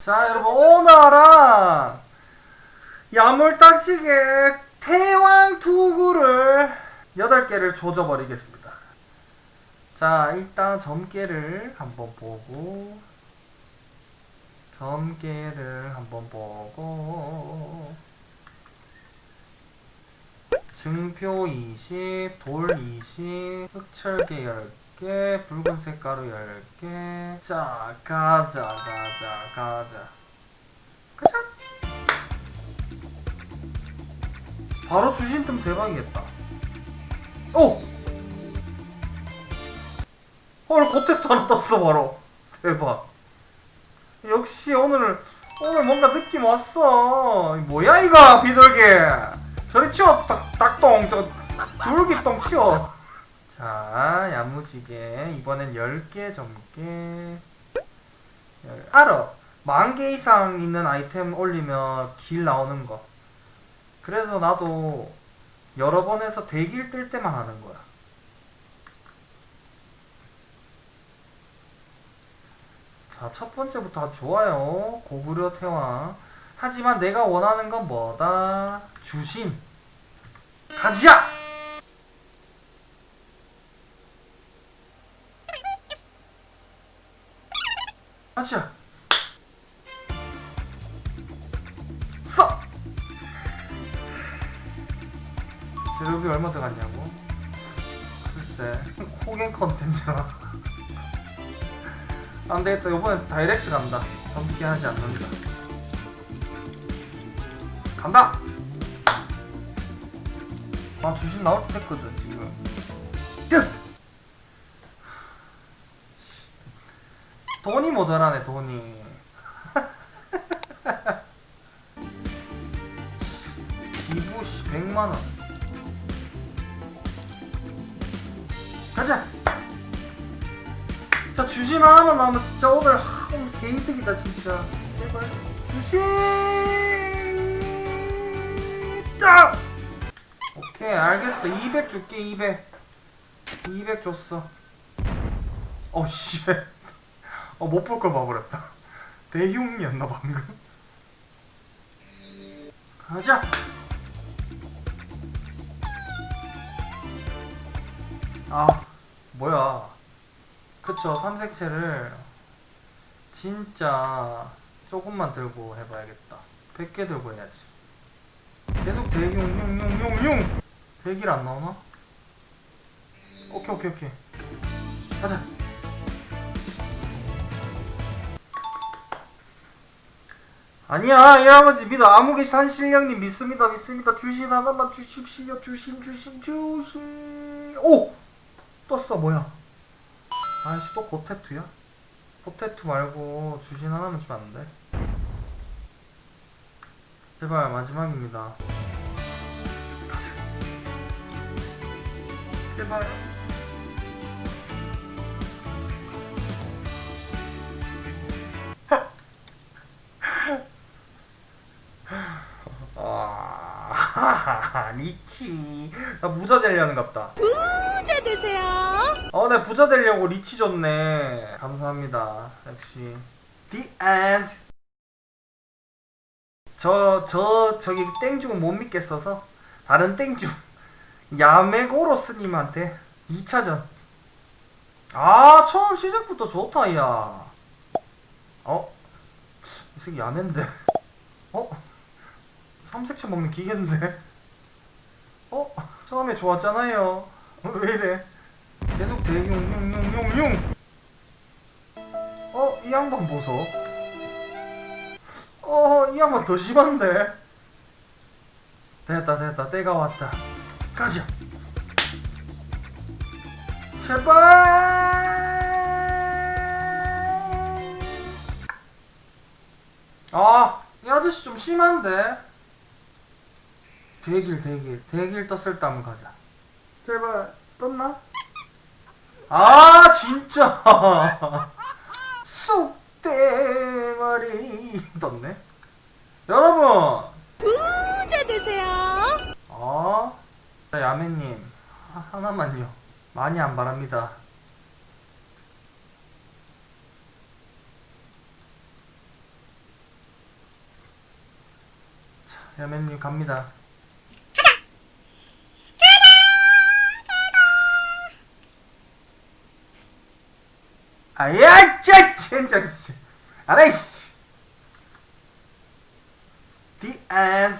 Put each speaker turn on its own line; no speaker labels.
자 여러분 오늘은 야물딱지게 태왕 투구를 8개를 조져버리겠습니다. 자 일단 점괘를 한번 보고 점괘를 한번 보고 증표 20, 돌 20, 흑철 계 10개, 붉은색 가루 10개. 자, 가자, 가자, 가자. 가자! 바로 주신 좀 대박이겠다. 오! 헐, 고택도 하나 떴어, 바로. 대박. 역시 오늘, 오늘 뭔가 느낌 왔어. 뭐야, 이거, 비둘기. 저리 치워, 닭, 닭똥, 저, 둘기똥 치워. 자, 야무지게. 이번엔 10개 점게. 열- 알아. 만개 이상 있는 아이템 올리면 길 나오는 거. 그래서 나도 여러 번 해서 대길 뜰 때만 하는 거야. 자, 첫 번째부터 좋아요. 고구려 태왕. 하지만 내가 원하는 건 뭐다? 주신. 가 자! 가자! 써! 재료비 얼마 들어갔냐고? 글쎄, 코갱 컨텐츠라. 안 되겠다. 이번엔 다이렉트 간다. 점기 하지 않는다. 간다! 아, 주신 나올 때 했거든, 지금. 끝! 돈이 모자라네, 돈이. 기부, 씨, 100만원. 가자! 자, 주신 하나만 나오면 진짜 오늘, 하, 오늘 개이득이다, 진짜. 제발. 주신! 짜! 오케이 알겠어 200 줄게 200 200 줬어 어씨 어 못 볼 걸 봐버렸다. 대흉이었나 방금? 가자! 아 뭐야. 그쵸 삼색체를 진짜 조금만 들고 해봐야겠다. 100개 들고 해야지. 계속 대흉 흉 흉 흉흉! 대기를 안 나오나? 오케이 오케이 오케이. 가자 아니야 이 아버지 믿어 아무개 산신령님 믿습니다 믿습니다 주신 하나만 주십시오 주신 주신 주신 오! 떴어 뭐야 아이씨 또 고테투야? 고테투 말고 주신 하나만 주면 안 돼? 제발 마지막입니다. 제발 리치. 나 부자 되려는 갑다.
부자 되세요.
어, 내 부자 되려고 리치 줬네. 감사합니다. 역시. The end. 저, 저, 저 기 땡중은 못 믿겠어서 다른 땡중. 야메고로스님한테 2차전. 아, 처음 시작부터 좋다, 야. 어? 이 새끼 야맨데. 어? 삼색체 먹는 기계인데? 어? 처음에 좋았잖아요. 어, 왜 이래? 계속 대흉흉흉흉흉. 어, 이 양반 보소. 어, 이 양반 더 심한데. 됐다, 됐다. 때가 왔다. 가자. 제발. 아, 이 아저씨 좀 심한데. 대길, 대길, 대길 떴을 때 한번 가자. 제발 떴나? 아 진짜. 쑥대머리. 떴네. 여러분.
부자 되세요.
어? 자, 야매님. 하, 하나만요. 많이 안 바랍니다. 야맨님 갑니다. Aray! The end.